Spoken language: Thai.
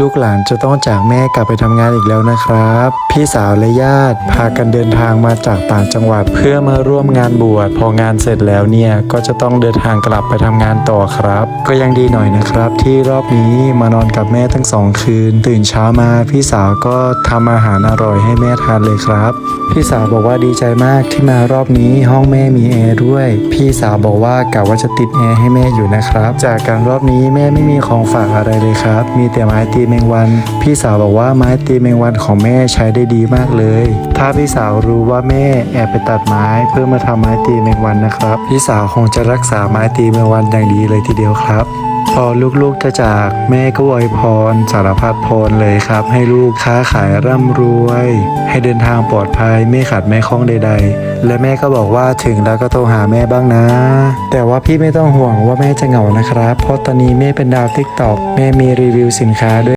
ลูกหลานจะต้องจากแม่กลับไปทำงานอีกแล้วนะครับ พี่สาวและญาติ พากันเดินทางมาจากต่างจังหวัด เพื่อมาร่วมงานบวชพองานเสร็จแล้วเนี่ยก็จะต้องเดินทางกลับไปทำงานต่อครับ ก็ยังดีหน่อยนะครับ ที่รอบนี้มานอนกับแม่ทั้งสองคืน ตื่นเช้ามาพี่สาวก็ทำอาหารอร่อยให้แม่ทานเลยครับ พี่สาวบอกว่าดีใจมากที่มารอบนี้ห้องแม่มีแอร์ด้วย พี่สาวบอกว่ากะว่าจะติดแอร์ให้แม่อยู่นะครับ จากการรอบนี้แม่ไม่มีของฝากอะไรเลยครับ มีแต่ไม้ตีแมงวัน พี่สาวบอกว่าไม้ตีแมงวันของแม่ใช้ได้ดีมากเลย ถ้าพี่สาวรู้ว่าแม่แอบไปตัดไม้เพื่อมาทำไม้ตีแมงวันนะครับ พี่สาวคงจะรักษาไม้ตีแมงวันอย่างดีเลยทีเดียวครับ พอลูกๆจะจากแม่ก็อวยพร สารพัดพรเลยครับ ให้ลูกค้าขายร่ำรวย ให้เดินทางปลอดภัยไม่ขัดไม่ข้องใด ๆ และแม่ก็บอกว่าถึงแล้วก็โทรหาแม่บ้างนะ แต่ว่าพี่ไม่ต้องห่วงว่าแม่จะเหงานะครับ เพราะตอนนี้แม่เป็นดาวทิกตอกแม่มีรีวิวสินค้าด้วย